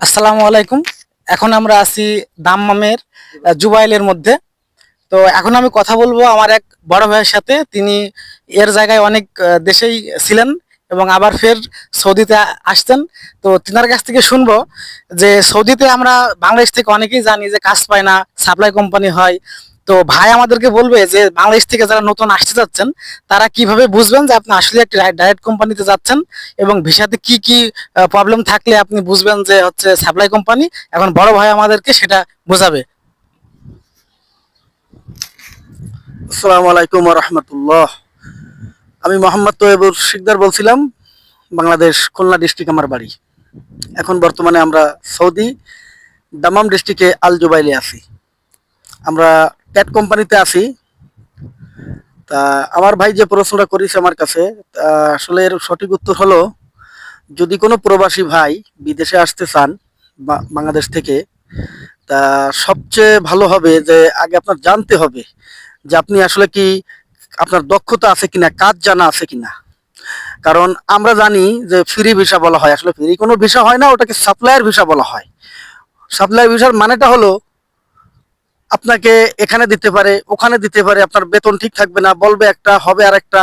আসসালামু আলাইকুম। এখন আমরা আছি দাম্মামের মামের জুবাইলের মধ্যে। তো এখন আমি কথা বলব আমার এক বড় ভাইয়ের সাথে। তিনি এর জায়গায় অনেক দেশেই ছিলেন এবং আবার ফের সৌদিতে আসতেন তো তিনার কাছ থেকে শুনব যে সৌদিতে আমরা বাংলাদেশ থেকে অনেকেই জানি যে কাজ পায় না, সাপ্লাই কোম্পানি হয় তো ভাই আমাদেরকে বলবে যে বাংলাদেশ থেকে যারা নতুন আসতে যাচ্ছেন, তারা কীভাবে বুঝবেন যে আপনি আসলে একটি ডাইরেক্ট কোম্পানিতে যাচ্ছেন এবং ভিসাতে কি কি প্রবলেম থাকলে আপনি বুঝবেন যে হচ্ছে সাপ্লাই কোম্পানি এখন বড় ভাই আমাদেরকে সেটা বোঝাবে। আসসালামু আলাইকুম রহমতুল্লাহ। আমি মোহাম্মদ তোয়েবুর শিকদার বলছিলাম, বাংলাদেশ খুলনা ডিস্ট্রিক্ট আমার বাড়ি। এখন বর্তমানে আমরা সৌদি, দামাম ডিস্ট্রিক্টে আল জুবাইলে আছি। আমরা প্যাট কোম্পানিতে আছি। তা আমার ভাই যে প্রশ্নটা করেছে আমার কাছে আসলে এর সঠিক উত্তর হলো, যদি কোনো প্রবাসী ভাই বিদেশে আসতে চান বাংলাদেশ থেকে, তা সবচেয়ে ভালো হবে যে আগে আপনার জানতে হবে যে আপনি আসলে কি আপনার দক্ষতা আছে কিনা, কাজ জানা আছে কিনা। কারণ আমরা জানি যে ফ্রি ভিসা বলা হয়। আসলে ফ্রি কোনো ভিসা হয় না, ওটাকে সাপ্লায়ার ভিসা বলা হয়। সাপ্লায়ার ভিসার মানেটা হলো আপনাকে এখানে দিতে পারে, ওখানে দিতে পারে, আপনার বেতন ঠিক থাকবে না, বলবে একটা, হবে আর একটা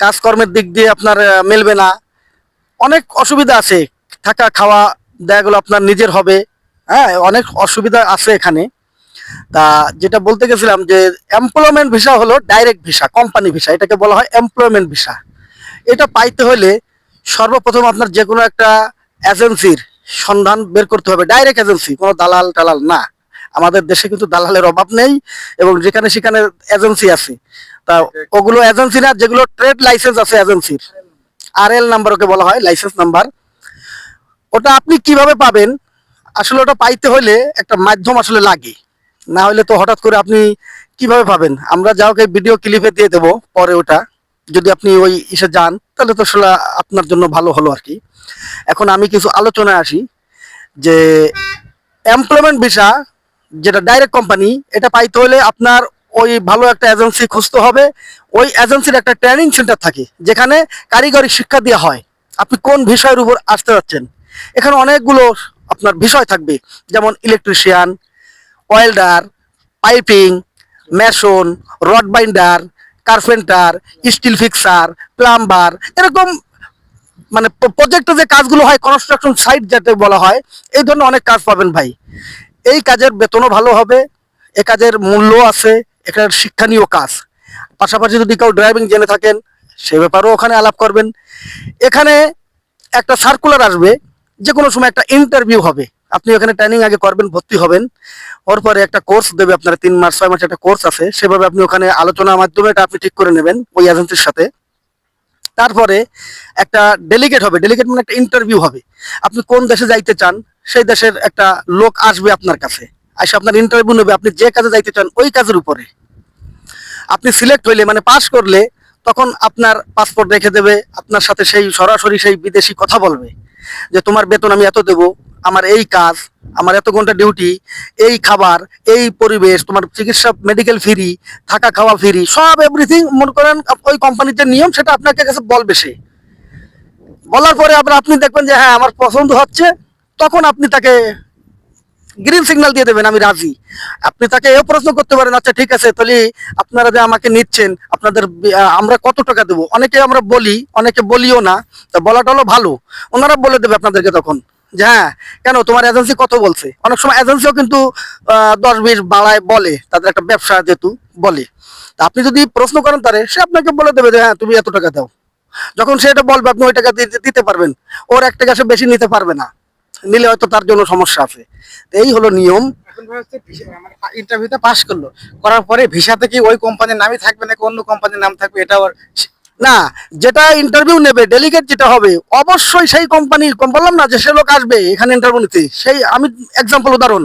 কাজকর্মের দিক দিয়ে আপনার মেলবে না। অনেক অসুবিধা আছে, থাকা, খাওয়া দেখা গেলো আপনার নিজের হবে। হ্যাঁ অনেক অসুবিধা আছে এখানে। তা যেটা বলতে গেছিলাম যে এমপ্লয়মেন্ট ভিসা হলো ডাইরেক্ট ভিসা কোম্পানি ভিসা এটাকে বলা হয় এমপ্লয়মেন্ট ভিসা এটা পাইতে হলে সর্বপ্রথম আপনার যে কোনো একটা এজেন্সির সন্ধান বের করতে হবে। ডাইরেক্ট এজেন্সি কোনো দালাল টালাল না। আমাদের দেশে কিন্তু দালালের অভাব নেই এবং যেখানে সেখানে এজেন্সি আছে। তা ওগুলো এজেন্সি না, যেগুলো ট্রেড লাইসেন্স আছে এজেন্সির আর এল নাম্বার ওকে বলা হয় লাইসেন্স নাম্বার ওটা আপনি কীভাবে পাবেন? আসলে ওটা পাইতে হলে একটা মাধ্যম আসলে লাগে। না হলে তো হঠাৎ করে আপনি কীভাবে পাবেন? আমরা যা হোক ভিডিও ক্লিপে দিয়ে দেবো পরে ওটা। যদি আপনি ওই ইসে যান, তাহলে তো আসলে আপনার জন্য ভালো হলো আর কি। এখন আমি কিছু আলোচনায় আসি যে এমপ্লয়মেন্ট ভিসা যেটা ডাইরেক্ট কোম্পানি এটা পাইতে হলে আপনার ওই ভালো একটা এজেন্সি খুঁজতে হবে। ওই এজেন্সির একটা ট্রেনিং সেন্টার থাকে, যেখানে কারিগরি শিক্ষা দেওয়া হয়। আপনি কোন বিষয়ের উপর আসতে যাচ্ছেন? এখানে অনেকগুলো আপনার বিষয় থাকবে, যেমন electrician welder piping mason rod binder carpenter steel fixer plumber এরকম মানে প্রজেক্টে যে কাজগুলো হয় কনস্ট্রাকশন সাইট যাতে বলা হয়, এই ধরনের অনেক কাজ পাবেন ভাই। এই কাজের বেতনও ভালো হবে, এ কাজের মূল্য আছে এখানে শিক্ষণীয় কাজ। পাশাপাশি যদি কেউ ড্রাইভিং জেনে থাকেন, সে ব্যাপারেও ওখানে আলাপ করবেন। এখানে একটা সার্কুলার আসবে যে কোনো সময় একটা ইন্টারভিউ হবে। আপনি ওখানে ট্রেনিং আগে করবেন, ভর্তি হবেন। ওর পরে একটা কোর্স দেবে আপনার, তিন মাস, ছয় মাস একটা কোর্স আছে। সেভাবে আপনি ওখানে আলোচনার মাধ্যমে এটা আপনি ঠিক করে নেবেন ওই এজেন্সির সাথে। তারপরে একটা ডেলিগেট হবে। ডেলিগেট মানে একটা ইন্টারভিউ হবে। আপনি কোন দেশে যাইতে চান সেই দেশের একটা লোক আসবে আপনার কাছে আসে আপনার ইন্টারভিউ নেবে, আপনি যে কাজে যাইতে চান ওই কাজের উপরে। আপনি সিলেক্ট হইলে মানে পাস করলে, তখন আপনার পাসপোর্ট রেখে দেবে, আপনার সাথে সেই সরাসরি সেই বিদেশি কথা বলবে, যে তোমার বেতন আমি এত দেবো, আমার এই কাজ, আমার এত ঘণ্টা ডিউটি এই খাবার, এই পরিবেশ, তোমার চিকিৎসা মেডিকেল ফ্রি থাকা খাওয়া ফ্রি সব এভরিথিং মনে করেন ওই কোম্পানির যে নিয়ম, সেটা আপনাকে কাছে বলবে সে। বলার পরে আবার আপনি দেখবেন যে হ্যাঁ আমার পছন্দ হচ্ছে তখন আপনি তাকে গ্রিন সিগন্যাল দিয়ে দেবেন, আমি রাজি। আপনি তাকে এও প্রশ্ন করতে পারেন আচ্ছা ঠিক আছে, তাহলে আপনারা যে আমাকে নিচ্ছেন, আপনাদের আমরা কত টাকা দেবো? অনেকে আমরা বলি, অনেকে বলিও না, তা বলাটা হলো ভালো। ওনারা বলে দেবে আপনাদেরকে তখন যে হ্যাঁ কেন তোমার এজেন্সি কত বলছে? অনেক সময় এজেন্সিও কিন্তু দশ বিশ বাড়ায় বলে, তাদের একটা ব্যবসা যেহেতু বলে। তা আপনি যদি প্রশ্ন করেন তারে, সে আপনাকে বলে দেবে যে হ্যাঁ তুমি এত টাকা দাও। যখন সে এটা বলবে, আপনি ওই টাকা দিতে পারবেন। ওর এক টাকা সে বেশি নিতে পারবে না। নিলে হয়তো তার জন্য সমস্যা আছে। এই হলো নিয়ম। ইন্টারভিউতে পাস করল। করার পরে ভিসা থেকে ওই কোম্পানির নামই থাকবে নাকি অন্য কোম্পানির নাম থাকবে এটা আবার না যেটা ইন্টারভিউ নেবে ডেলিগেট যেটা হবে অবশ্যই সেই কোম্পানি বললাম না যে সে লোক আসবে এখানে ইন্টারভিউ নিতে। সেই আমি এক্সাম্পল উদাহরণ।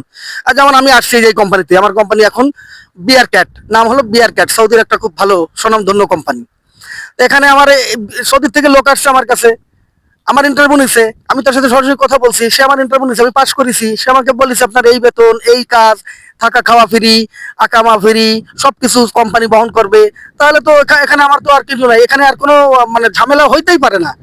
যেমন আমি আসছি এই কোম্পানিতে আমার কোম্পানি এখন বিয়ার ক্যাট নাম হলো বিয়ার ক্যাট সৌদির একটা খুব ভালো সুনামধন্য কোম্পানি এখানে আমার সৌদির থেকে লোক আসছে আমার কাছে। আমার ইন্টারভিউ নিছে, আমি তার সাথে সরাসরি কথা বলছি, সে আমার ইন্টারভিউ নিছে, আমি পাস করেছি, সে আমাকে বলেছে, আপনার এই বেতন, এই কাজ, থাকা খাওয়া ফ্রি আকামা ফ্রি সবকিছু কোম্পানি বহন করবে। তাহলে তো এখা- এখানে আমার তো আর কিছু নাই, এখানে আর কোনো মানে ঝামেলা হইতেই পারে না।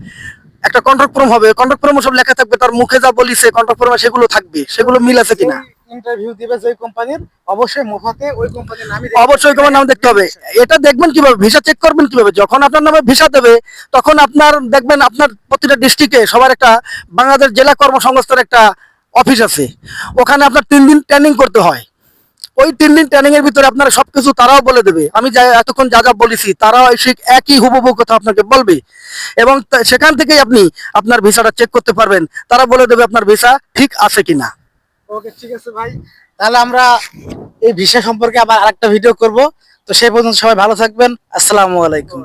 একটা কন্ট্রাক্ট ফর্ম হবে কন্ট্রাক্ট ফর্মে সব লেখা থাকবে, তার মুখে যা বলিছে কন্ট্রাক্ট ফর্মে সেগুলো থাকবে, সেগুলো মিল আছে কিনা? ইন্টারভিউ দিবে যে কোম্পানির অবশ্যই মুফাতে ওই কোম্পানির নামই অবশ্যই তোমার নাম দেখতে হবে। এটা দেখবেন কীভাবে? ভিসা চেক করবেন কীভাবে? যখন আপনার নামে ভিসা দেবে, তখন আপনার, দেখবেন আপনার প্রতিটা ডিস্ট্রিক্টে সবার একটা বাংলাদেশ জেলা কর্মসংস্থার একটা অফিস আছে। ওখানে আপনার তিন দিন ট্রেনিং করতে হয়। ওই তিন দিন ট্রেনিং এর ভিতরে আপনারা সবকিছু তারাও বলে দেবে। আমি যা, এতক্ষণ যা যা বলেছি, তারাও সেই একই হুবহু কথা আপনাকে বলবে। এবং সেখান থেকেই আপনি আপনার ভিসাটা চেক করতে পারবেন। তারা বলে দেবে আপনার ভিসা ঠিক আছে কিনা। ওকে, ঠিক আছে ভাই। তাহলে আমরা এই ভিসা সম্পর্কে আবার আরেকটা ভিডিও করব। তো সেই পর্যন্ত সবাই ভালো থাকবেন। আসসালামু আলাইকুম।